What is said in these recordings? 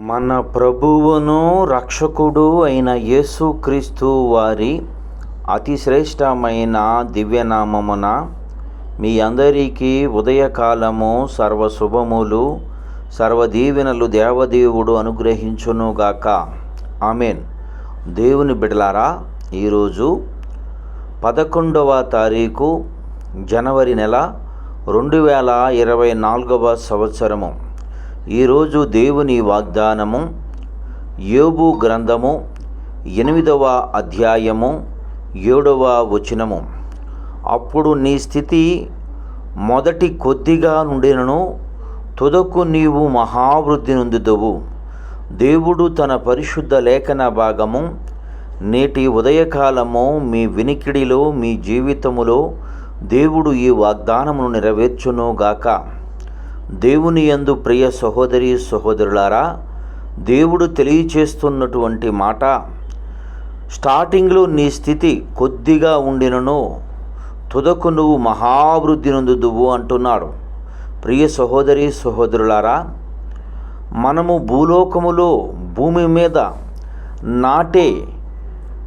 మన ప్రభువును రక్షకుడు అయిన యేసుక్రీస్తు వారి అతి శ్రేష్టమైన దివ్యనామమున మీ అందరికీ ఉదయకాలము సర్వశుభములు సర్వదీవెనలు దేవదేవుడు అనుగ్రహించునుగాక. ఆమెన్. దేవుని బిడలారా ఈరోజు పదకొండవ తారీఖు జనవరి నెల రెండు వేల ఇరవై నాలుగవ సంవత్సరము. ఈరోజు దేవుని వాగ్దానము యోబు గ్రంథము ఎనిమిదవ అధ్యాయము ఏడవ వచనము. అప్పుడు నీ స్థితి మొదటి కొద్దిగా నుండినను తుదకు నీవు మహావృద్ధి నొందుదువు. దేవుడు తన పరిశుద్ధ లేఖన భాగము నేటి ఉదయకాలము మీ వినికిడిలో మీ జీవితములో దేవుడు ఈ వాగ్దానమును నెరవేర్చునుగాక దేవుని యందు ప్రియ సహోదరి సహోదరులారా దేవుడు తెలియచేస్తున్నటువంటి మాట స్టార్టింగ్లో నీ స్థితి కొద్దిగా ఉండినను తుదకు నువ్వు మహావృద్ధి నందుదువు అంటున్నాడు. ప్రియ సహోదరి సహోదరులారా మనము భూలోకములో భూమి మీద నాటే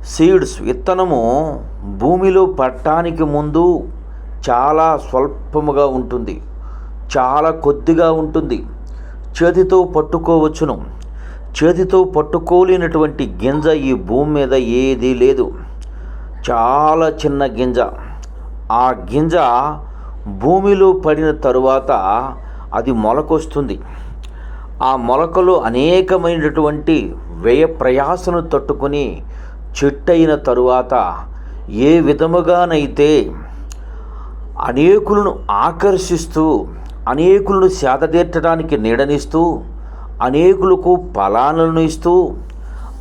సీడ్స్ విత్తనము భూమిలో పట్టడానికి ముందు చాలా స్వల్పముగా ఉంటుంది. చాలా కొద్దిగా ఉంటుంది. చేతితో పట్టుకోవచ్చును. చేతితో పట్టుకోలేనటువంటి గింజ ఈ భూమి మీద ఏదీ లేదు. చాలా చిన్న గింజ. ఆ గింజ భూమిలో పడిన తరువాత అది మొలకొస్తుంది. ఆ మొలకలు అనేకమైనటువంటి వ్యయ ప్రయాసను తట్టుకొని చెట్టు అయిన తరువాత ఏ విధముగానైతే అనేకులను ఆకర్షిస్తూ అనేకులను సేదతీర్చడానికి నీడనిస్తూ అనేకులకు ఫలాలను ఇస్తూ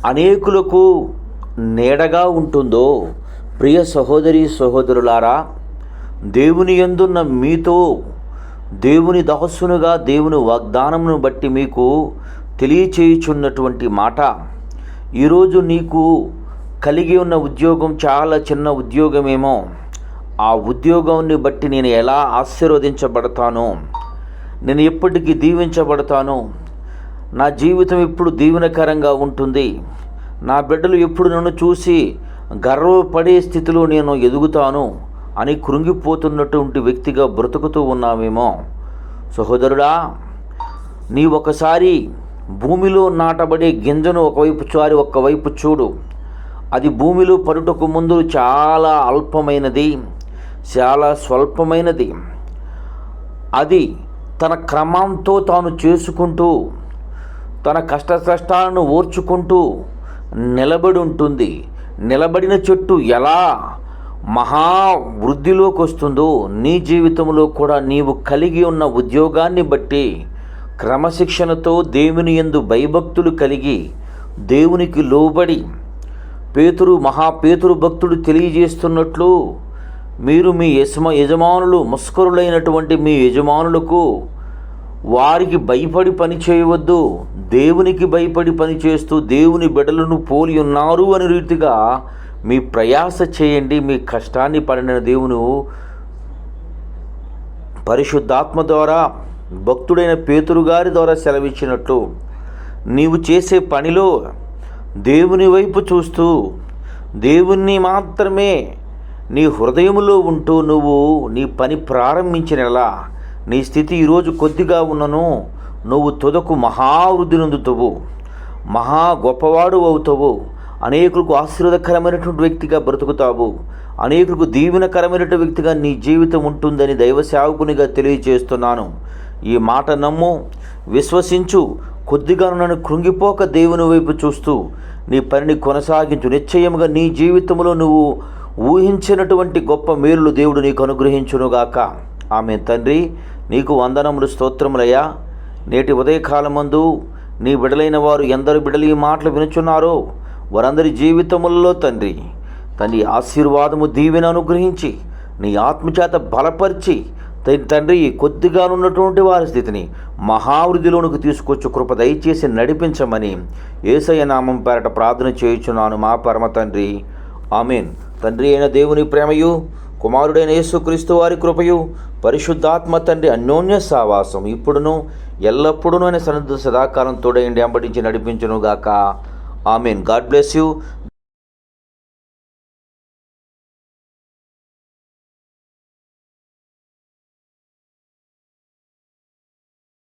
అనేకులకు నీడగా ఉంటుందో ప్రియ సహోదరి సహోదరులారా దేవుని ఎందున్న మీతో దేవుని దాసునుగా దేవుని వాగ్దానమును బట్టి మీకు తెలియచేయుచున్నటువంటి మాట. ఈరోజు నీకు కలిగి ఉన్న ఉద్యోగం చాలా చిన్న ఉద్యోగమేమో. ఆ ఉద్యోగాన్ని బట్టి నేను ఎలా ఆశీర్వదించబడతాను నేను ఎప్పటికీ దీవించబడతాను. నా జీవితం ఎప్పుడు దీవెనకరంగా ఉంటుంది. నా బిడ్డలు ఎప్పుడు నన్ను చూసి గర్వపడే స్థితిలో నేను ఎదుగుతాను అని కృంగిపోతున్నటువంటి వ్యక్తిగా బ్రతుకుతూ ఉన్నామేమో. సహోదరుడా నీ ఒకసారి భూమిలో నాటబడే గింజను ఒకవైపు చారి ఒకవైపు చూడు. అది భూమిలో పడుటకు ముందు చాలా అల్పమైనది చాలా స్వల్పమైనది. అది తన క్రమంతో తాను చేసుకుంటూ తన కష్ట కష్టాలను ఓర్చుకుంటూ నిలబడి ఉంటుంది. నిలబడిన చెట్టు ఎలా మహా వృద్ధిలోకి వస్తుందో నీ జీవితంలో కూడా నీవు కలిగి ఉన్న ఉద్యోగాన్ని బట్టి క్రమశిక్షణతో దేవుని యందు భయభక్తులు కలిగి దేవునికి లోబడి పేతురు మహాపేతురు భక్తుడు తెలియజేస్తున్నట్లు మీరు మీ యజమ యజమానులు ముస్కరులైనటువంటి మీ యజమానులకు వారికి భయపడి పని చేయవద్దు దేవునికి భయపడి పని చేస్తూ దేవుని బిడలను పోలి ఉన్నారు అని రీతిగా మీ ప్రయాస చేయండి మీ కష్టాన్ని పడిన దేవును పరిశుద్ధాత్మ ద్వారా భక్తుడైన పేతురు గారి ద్వారా సెలవిచ్చినట్లు. నీవు చేసే పనిలో దేవుని వైపు చూస్తూ దేవుణ్ణి మాత్రమే నీ హృదయములో ఉంటూ నువ్వు నీ పని ప్రారంభించినలా నీ స్థితి ఈరోజు కొద్దిగా ఉన్నను నువ్వు తుదకు మహావృద్ధి నొందుతావు మహా గొప్పవాడు అవుతావు అనేకులకు ఆశీర్వదకరమైనటువంటి వ్యక్తిగా బ్రతుకుతావు అనేకులకు దీవెనకరమైనటువంటి వ్యక్తిగా నీ జీవితం ఉంటుందని దైవ సేవకునిగా తెలియజేస్తున్నాను. ఈ మాట నమ్ము విశ్వసించు కొద్దిగా నన్ను కృంగిపోక దేవుని వైపు చూస్తూ నీ పనిని కొనసాగించు. నిశ్చయముగా నీ జీవితంలో నువ్వు ఊహించినటువంటి గొప్ప మేలులు దేవుడు నీకు అనుగ్రహించునుగాక. ఆమె తండ్రి నీకు వందనములు స్తోత్రములయ్యా. నేటి ఉదయకాలమందు నీ బిడలైన వారు ఎందరు బిడలు ఈ మాటలు వినుచున్నారో వారందరి జీవితములలో తండ్రి తండ్రి ఆశీర్వాదము దీవెన అనుగ్రహించి నీ ఆత్మచేత బలపరిచి తండ్రి కొద్దిగా ఉన్నటువంటి వారి స్థితిని మహావృద్ధిలోనికి తీసుకొచ్చి కృప దయచేసి నడిపించమని ఏసయ్య నామం పేరట ప్రార్థన చేయుచున్నాను మా పరమ తండ్రి. ఆమెన్. తండ్రి అయిన దేవుని ప్రేమయు కుమారుడైన యేసుక్రీస్తు వారి కృపయు పరిశుద్ధాత్మ తండ్రి అన్యోన్య సావాసం ఇప్పుడును ఎల్లప్పుడూ అనే సన్నద్ధ సదాకాలం తోడయండి అంబటించి నడిపించును గాక ఆమెన్. God bless you.